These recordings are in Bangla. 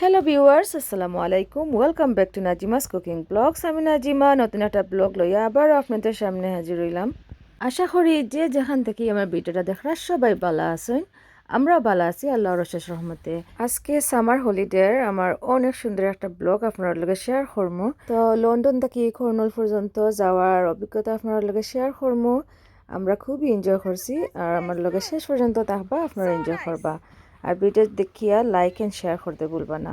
হ্যালো ভিউয়ার্স আসসালামু আলাইকুম welcome back to Nazima's cooking blogs আমি নাজিমা নতুন একটা ব্লগ লইয়া আবার আপনাদের সামনে হাজির হইলাম। আশা করি যে যেখান থেকে আমার ভিডিওটা দেখরা সবাই ভালো আছেন। আমরাও ভালো আছি আল্লাহ রশেষ রহমতে। আজকে সামার হলিডের আমার অনেক সুন্দর একটা ব্লগ আপনার লগে শেয়ার করব তো লন্ডন থেকে কর্নল পর্যন্ত যাওয়ার অভিজ্ঞতা আপনার লগে শেয়ার করব আমরা খুবই এনজয় করছি। আর আমার লগে শেষ পর্যন্ত থাকবা, আপনারা এনজয় করবা। আর ভিডিও দেখিয়া লাইক এন্ড শেয়ার করতে ভুলবা না।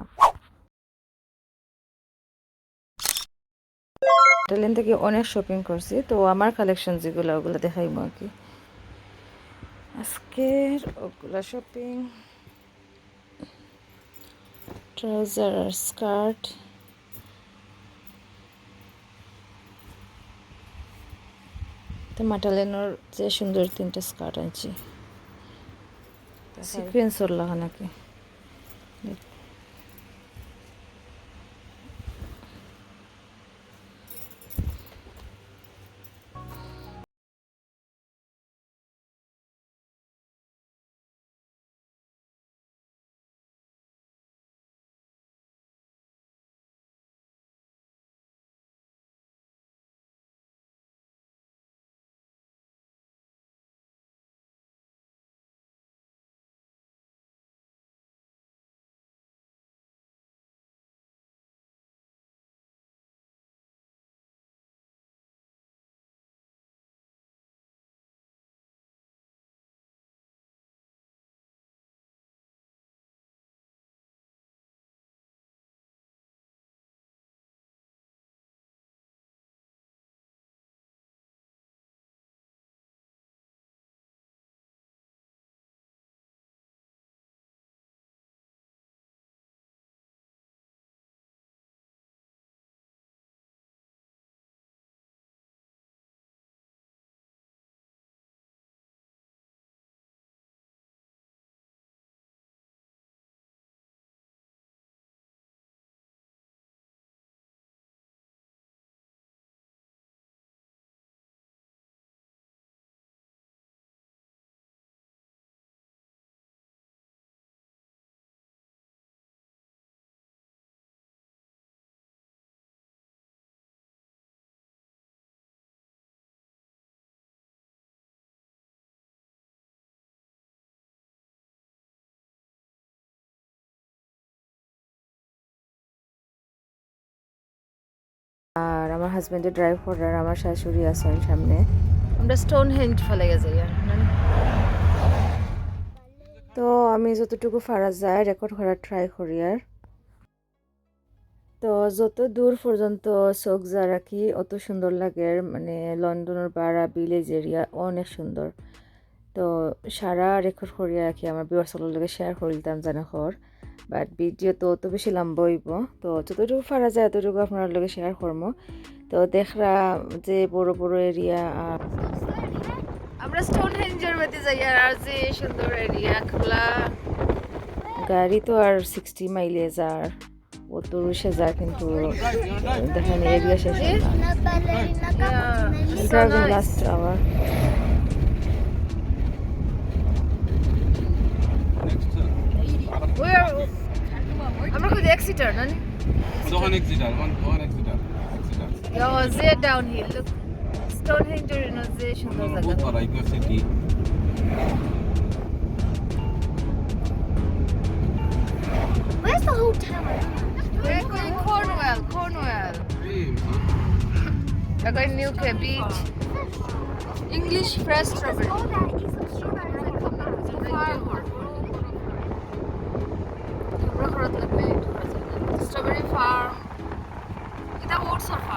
ট্রেন থেকে অনেক শপিং করছি, তো আমার কালেকশন যেগুলো, ওগুলো দেখাইবো আর কি। আজকের ওগুলো শপিং ট্রাউজার আর স্কার্ট তো মাটালেনোর যে সুন্দর তিনটা স্কার্ট আনছি। সিকুয়েন্সর লাগা নাকি আর আমার হাজবেন্ডের ড্রাইভ করার আমার শাশুড়ি আছেন সামনে। আমরা স্টোন হেঞ্জ ফেলে গেছি তো আমি যতটুকু ফারা যায় রেকর্ড করার ট্রাই করি আর। তো যত দূর পর্যন্ত চোখ যা রাখি অত সুন্দর লাগে মানে লন্ডনের পাড়া ভিলেজ এরিয়া অনেক সুন্দর। তো সারা রেকর্ড করিয়া রাখি আমার বিবাসলের লগে শেয়ার করিতাম জানা খর বাট ভিডিও তো অত বেশি লম্বা হইব। তো যতটুকু পারা যায় এতটুকু আপনার লগে শেয়ার করব। তো দেখরা যে বড় বড় এরিয়া আর আমরা স্টোন হেঞ্জের মধ্যে যাই আর যে সুন্দর এরিয়া খোলা। গাড়ি তো আর সিক্সটি মাইলেজ আর অত রুশে যায় কিন্তু দেখেন এরিয়া শেষ লাস্ট আওয়ার আমরা খুব এক্সিটার না So one exitor, one one exitor, exitor. Ja, sehr downhill. Look, Stonehenge är en sehr সুন্দর Both জায়গা। are Ico City. Where's the hotel? We're going Cornwall, Cornwall. Dreams, We're going Newquay Beach. English fresh strawberry. All that is a strawberry. এটা ওটসৰ ফার্ম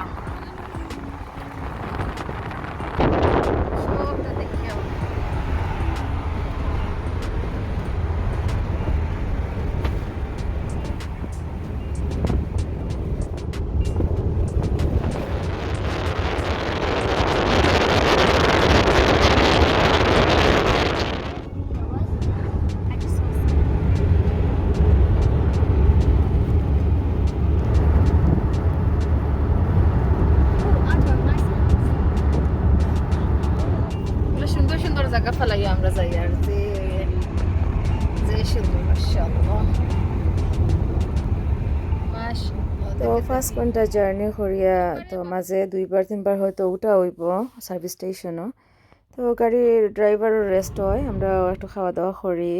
তো ফার্স্ট ঘণ্টা জার্নি করিয়া তো মাঝে দুইবার তিনবার হয়তো উঠা হইব সার্ভিস স্টেশনও তো গাড়ির ড্রাইভারও রেস্ট হয় আমরা একটু খাওয়া দাওয়া করি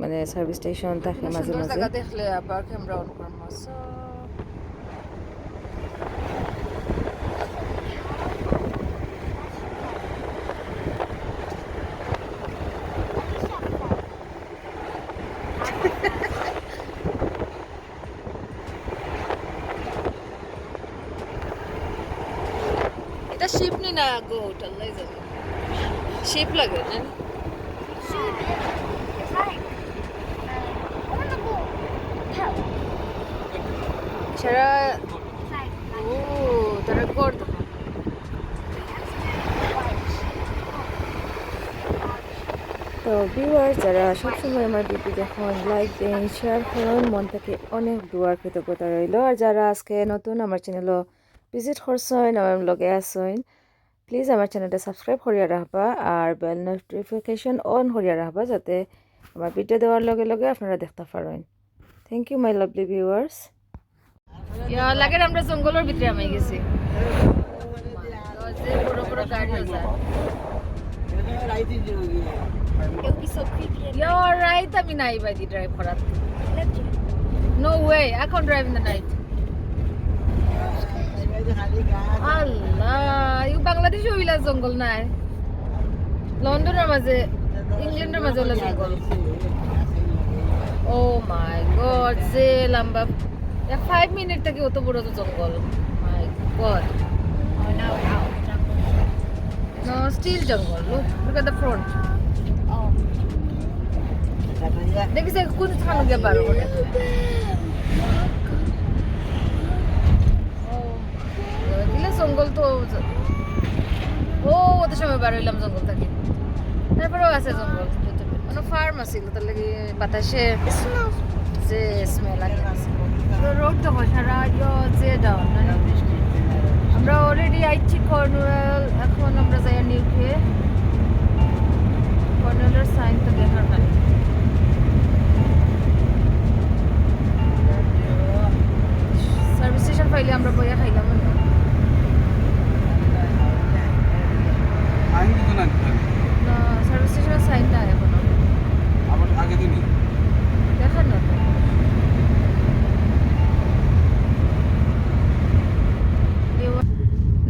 মানে সার্ভিস স্টেশন থাকে মাঝে মাঝে। দেখলে আবার ক্যামেরা অন করব এটা ও, তারা গোট তো যারা সবসময় আমার ভিডিও দেখুন লাইক দেন শেয়ার করুন। মন থেকে অনেক দুয়ার কৃতজ্ঞতা রইল। আর যারা আজকে নতুন আমার চ্যানেলও ভিজিট করছেন, আমার লগে আসেন প্লিজ আমার চ্যানেলটা সাবস্ক্রাইব করিয়া রাখবা আর বেল নোটিফিকেশন অন করিয়া রাখবা যাতে আমার ভিডিও দেওয়ার লগে লগে আপনারা দেখতে পারেন। Thank you my lovely viewers লাগে আমরা জঙ্গলের ভিতরে আমি গেছি। বড় বড় গাড়ি You're right, no way I can't drive in the night আল্লাহ ইউ বাংলাদেশে হইলা জঙ্গল নাই। লন্ডনের মাঝে ইংল্যান্ডের মাঝে হইলা জঙ্গল। ও মাই গড যে লম্বা ফাইভ মিনিট থেকে অত বড় তো জঙ্গল। My god no, the jungle. No still জঙ্গল look look at the front Oh. দেখিছে কোন স্থান গিয়ে পারো বলে দিলে জঙ্গল তো ও ওত সময় বার হইলাম জঙ্গল থেকে। তারপরেও আছে জঙ্গল। মানে ফার্ম আছিল তার লাগে বাতাসে. যে স্মেল আগে রোড তো সারা যে ডাউন আমরা অলরেডি আইছি কর্নুয়েল এখন আমরা যাই নিউকে। কর্নুয়েলের সাইন তো দেখার নাই। সার্ভিস স্টেশন পাইলে আমরা বইয়া খাইলাম। না আইন দিত না সার্ভিস স্টেশনের সাইনটা এখনও আবার আগে দিনই দেখার না তো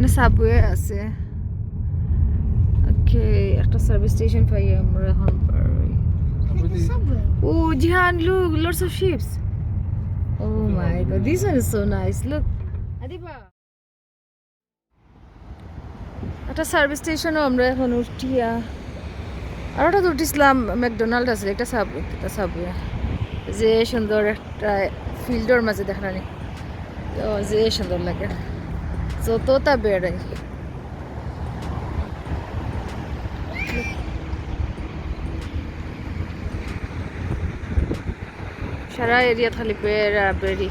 না সাবওয়ে আছে। ওকে একটা সার্ভিস স্টেশন পাই আমরা এখন। Jihan, look, lots of ships. Oh my god, this one is so nice. Look. Adiba. একটা সার্ভিস স্টেশনও আমরা এখন উঠিয়া আর ওটা তো উঠিছিলাম ম্যাকডোনাল্ড আছে একটা সাব একটা সাবওয়ে যে সুন্দর একটা ফিল্ডের মাঝে দেখানি তো যে সুন্দর লাগে। যত তা বেড়াই। সারা এরিয়া খালি আর বেড়ি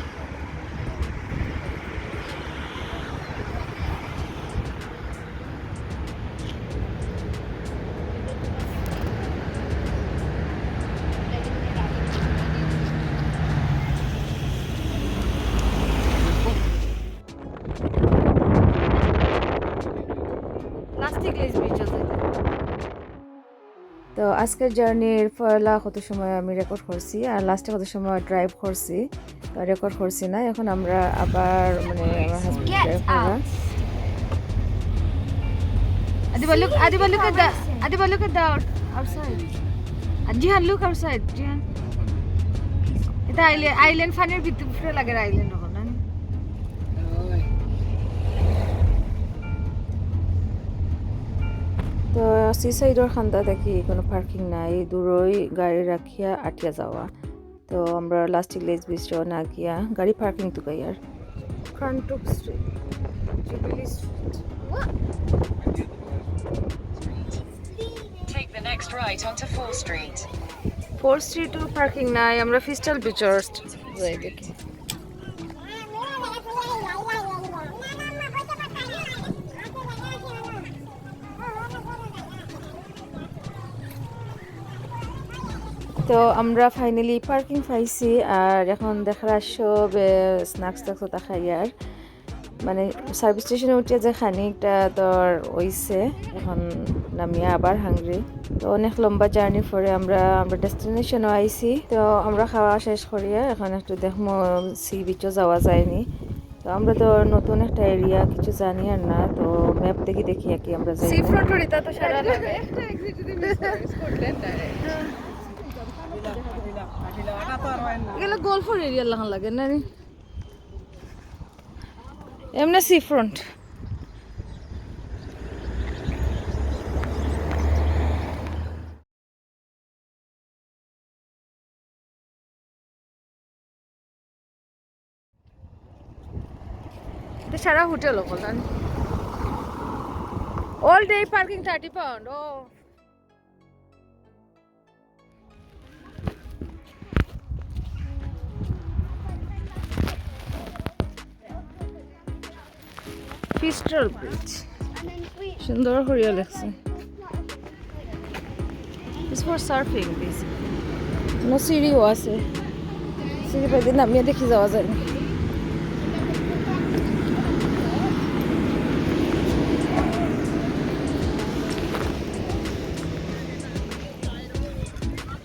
প্লাস্টিক লেজ বিচ তো আজকের জার্নির পয়লা কত সময় আমি রেকর্ড করছি আর লাস্টে কত সময় ড্রাইভ করছি তো রেকর্ড করছি না এখন আমরা আবার মানে আমার হাজবেন্ড ড্রাইভ করা out. Adiba, look, See, Adiba, look look at the, how racing. Adiba, look at the out- outside. And Jihan, look outside, Jihan. এটা আইল্যান্ড আইল্যান্ড ফানের ভিতরে লাগে আইল্যান্ড তো সি সাইডর খান্দা দেখি কোনো পার্কিং নাই দূরই গাড়ি রাখিয়া আটিয়া যাওয়া তো আমরা লাস্টিক লেজ বিচও না গিয়া গাড়ি পার্কিং তো গাই আর ফ্রন্টুক street Jubilee Street Take the next right onto 4th Street. Four স্ট্রিটও parking নাই আমরা ফিস্টাল বিচর যাই দেখি। তো আমরা ফাইনালি পার্কিং পাইছি আর এখন দেখার সব স্ন্যাক্স টাক্স খাই আর। মানে সার্ভিস স্টেশনে উঠে যে খানিকটা তোর হইছে এখন নামিয়া আবার হাঙ্গ্রি তো অনেক লম্বা জার্নি পরে আমরা আমরা ডেস্টিনেশনও আইছি। তো আমরা খাওয়া শেষ করিয়া এখন একটু দেখব সি বিচও যাওয়া যায়নি। তো আমরা তো নতুন একটা এরিয়া কিছু জানি আর না তো ম্যাপ দেখি দেখি আর কি আমরা যাই। সি ফ্রন্ট তো সারা লাগে এগুলো গল্ফের এরিয়া লাগান লাগে, না এমনি সি ফ্রন্ট সারা হোটেল হল না all day parking thirty pound ও। ফিস্টার ব্রিজ সুন্দর হরিয়া লাগছে। It's for surfing, basically. কোনো সিঁড়িও আছে। সিঁড়ি পাইতে নামিয়ে দেখি যাওয়া যায় না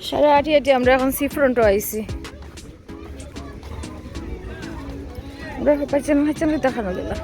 সাড়ে আটি আটি আমরা এখন সি ফ্রন্টও আইছি। আমরা পাইছেন হাইছেন দেখানো দিলা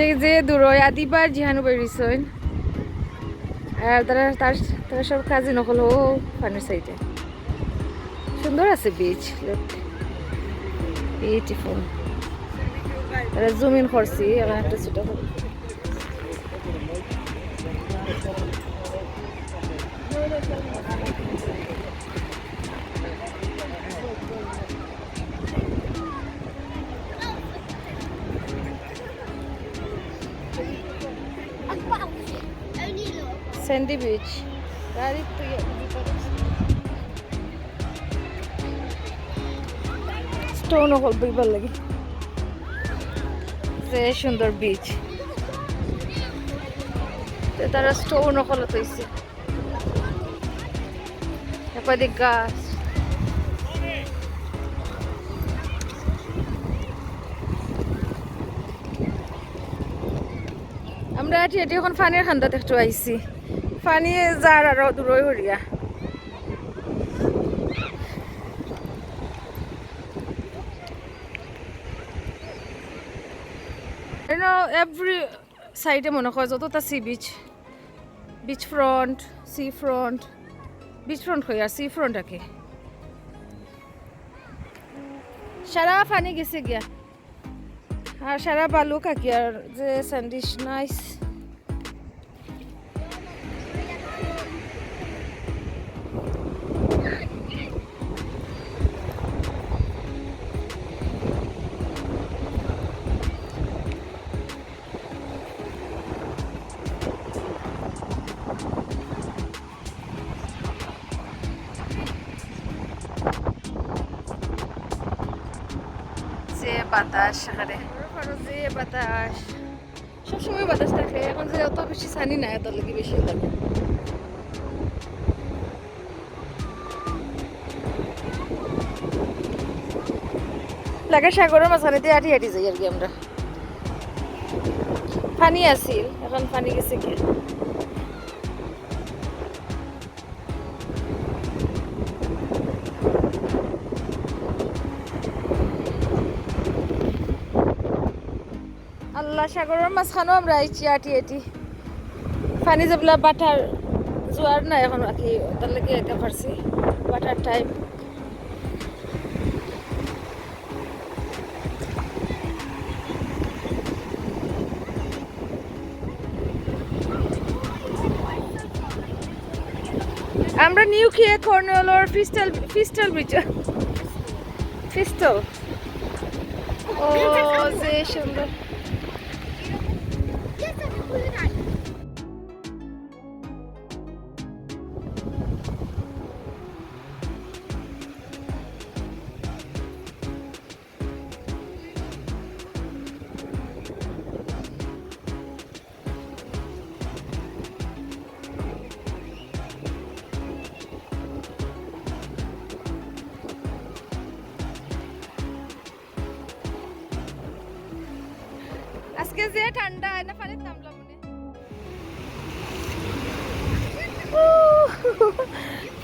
দেখ যে দূর আদিবার জিহানু বেরিয়েছেন আর তারা তার তারা সব কাজে নকল ও পানির সাইডে। সুন্দর আছে বিচ বিউটিফুল তারা জুম ইন করছি এখন একটা ছোটো স্যান্ডি বিচ গাড়ি তুই স্টোন লাগে যে সুন্দর বিচ তারা স্টোন হল তৈছে একাধিক গাছ আমরা এটি এখন ফানির খান্দাত একটু আইছি। ফানি যার আরও দূরই হরিয়া এভরি সাইডে মনে হয় যতটা sea beach beach front sea front beach front হই আর সি ফ্রন্ট আকে সারা ফানি গেছে গিয়া। আর সারা বালু কাকি আর যে স্যান্ডিশ নাইস বাতাস সেখানে যে বাতাস সবসময় বাতাস থাকে, এখন যে অত বেশি সানি না, এত লাগে বেশি লাগে। লাগে সাগরের মাঝখানে দিয়ে আটি আটি যাই আর কি আমরা। পানি আছিল, এখন পানি গেছে কি? আল্লাহ সাগরের মাঝখানেও আমরা আইছি আটি আটি। পানি যেগুলা বাটার জোয়ার না এখন আর কি তার লাগে একা পারছি বাটার টাইম আমরা নিউ খেয়ে কর্নওয়ালোর ফিস্টাল ফিস্টাল ব্রিজ ফিস্টল। ও, যে সুন্দর। আজকে যে ঠান্ডা না পানির নামলাম মনে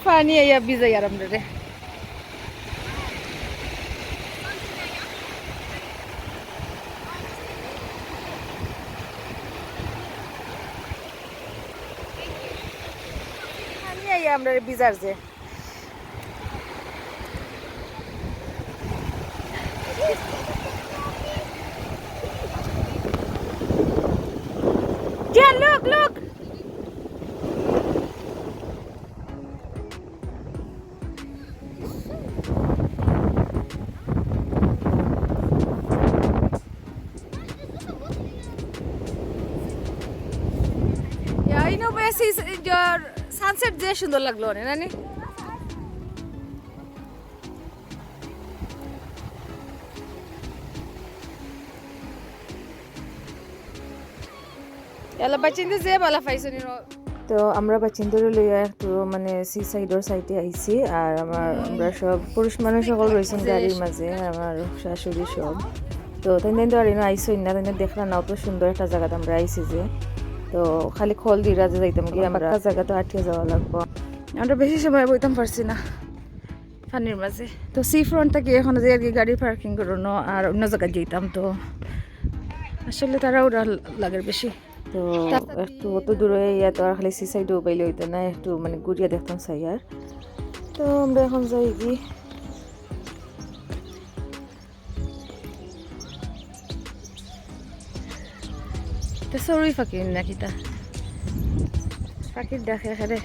পানি আইয়া ভিজাই আর আমরা রে। আমরা রে ভিজার যে। অনেক সুন্দর লাগল অনেক নানি তো আমরা বাচিন্দরে লইয়া একটু মানে সি সাইডর সাইডে আইছি আর আমার আমরা সব পুরুষ মানুষ সকল রয়েছেন গাড়ির মাঝে আমার শাশুড়ি সব। তো তাই তো আর আইসই না তাই দেখলাম না অত সুন্দর একটা জায়গাতে আমরা আইছি যে। তো খালি খোল দিয়ে রাজে যাইতাম কি আমরা। জায়গা তো আটকে যাওয়া লাগবো। আমরা বেশি সময় বইতাম পারছি না পানির মাঝে। তো সি ফ্রন্টটা কি এখন যে গাড়ি পার্কিং করনো আর অন্য জায়গায় যেতাম তো। আসলে তারা ওরা লাগের বেশি। তো একটু অত দূরে ইয়া তো আর খালি সি সাইডে উপাইলে হইতো না একটু মানে ঘুরিয়া দেখতাম চাই আর তো আমরা এখন যাই কি? তো সরুই ফাঁকি নাকি তা পাখির দেখে এখানে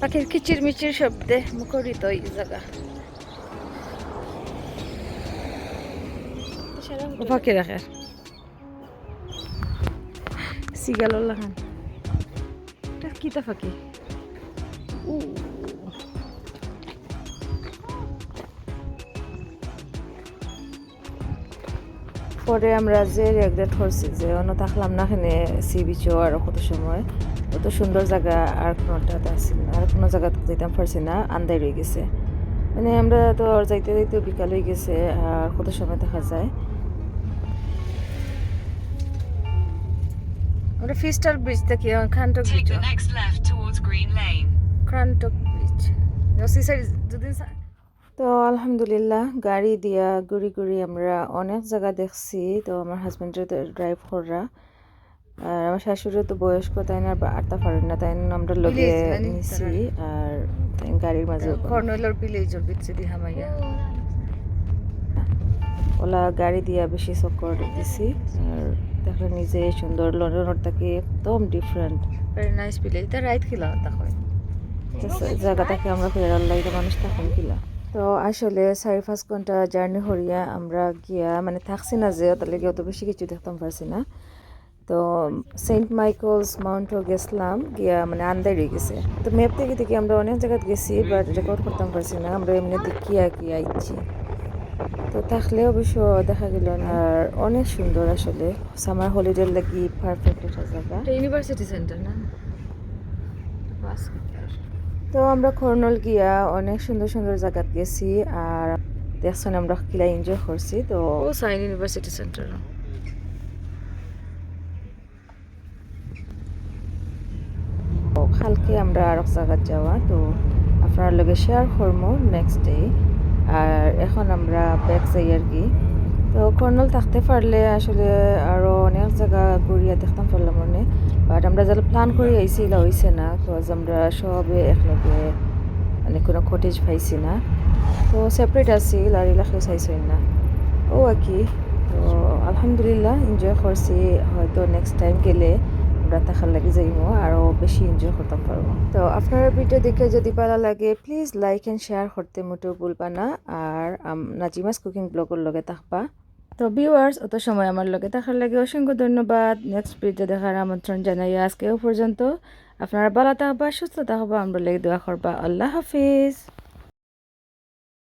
পাখির কিচির মিচির শব্দে মুখরিত এই জায়গা। পাখি রাখে সিগাল এটা কিতা পাখি উ পরে আমরা যে রেগ্রেট করছি যে অন্য থাকলাম না এখানে সি বিচও আর কত সময় কত সুন্দর জায়গা আর কোনোটাতে আসছিল আর কোনো জায়গা যেতাম পারছি না আন্দাই রয়ে গেছে। মানে আমরা তো যাইতে যাইতে বিকাল হয়ে গেছে আর কত সময় দেখা যায়। ওটা ফিস্টাল ব্রিজ থেকে খানটক ব্রিজ. খানটক ব্রিজ যদি তো আলহামদুলিল্লাহ গাড়ি দিয়া ঘুরি ঘুরি আমরা অনেক জায়গা দেখছি। তো আমার হাজব্যান্ডের তো ড্রাইভ করা আর আমার শাশুড়িও তো বয়স্ক তাই না? আর আটটা পারেন না তাই না? আমরা লগে নিছি। আর তাই গাড়ির মাঝে কর্নওয়ালার ভিলেজের ভিতরে ওলা গাড়ি দিয়া বেশি চক্কর দিছি। আর দেখলে নিজে সুন্দর লন্ডনের থেকে একদম ডিফারেন্ট ভেরি নাইস ভিলেজ তা রাইট খিলা তখন জায়গা থেকে আমরা ফেরার লাগে মানুষ তখন কিলা। তো আসলে চারি পাঁচ ঘণ্টা জার্নি হরিয়া আমরা গিয়া মানে থাকছি না যে তাহলে অত বেশি কিছু দেখতাম পারছি না। তো সেন্ট মাইকেলস মাউন্টও গেছিলাম, গিয়া মানে আন্দাই রয়ে গেছে। তো ম্যাপ থেকে থেকে আমরা অনেক জায়গায় গেছি, বাট রেকর্ড করতাম পারছি না। আমরা এমনি দেখিয়া কি, আইছি। তো থাকলে অবশ্য দেখা গেল আর অনেক সুন্দর আসলে। সামার হলিডের লাগি পারফেক্ট একটা জায়গা। ইউনিভার্সিটি সেন্টার না? তো আমরা কর্নল গিয়া অনেক সুন্দর সুন্দর জায়গাত গেছি আর দেখছেন আমরা কিলা এনজয় করছি তো সাইন ইউনিভার্সিটি সেন্টার কালকে আমরা আর এক জায়গাত যাওয়া তো আপনার লগে শেয়ার করব নেক্সট ডে আর এখন আমরা ব্যাক যাই আর কি। তো কর্নল থাকতে পারলে আসলে আরও অনেক জায়গা ঘুরিয়া দেখতাম পারলাম মনে। বাট আমরা যারা প্ল্যান করে আইছি এগুলা হয়েছে না। বিকজ আমরা সবে একলগে মানে কোনো কটেজ পাইছি না। তো সেপারেট আছিল আর এগুলা কেউ চাইছই না। ও আর কি তো আলহামদুলিল্লাহ এনজয় করছি। হয়তো নেক্সট টাইম গেলে আমরা থাকার লাগে যাইমো আরও বেশি এনজয় করতে পারব। তো আপনারা ভিডিও দেখে যদি ভালো লাগে প্লিজ লাইক অ্যান্ড শেয়ার করতে মোটেও ভুলবা না। আর নাজিমাস কুকিং ব্লগের লগে থাকবা। তো ভিউয়ার্স অত সময় আমার লগে থাকার লাগে অসংখ্য ধন্যবাদ। নেক্সট ভিডিও দেখার আমন্ত্রণ জানাই আজকেও পর্যন্ত। আপনারা ভালো থাকবা, সুস্থ থাকবা, আমরা লেগে দোয়া করবা। আল্লাহ হাফিজ।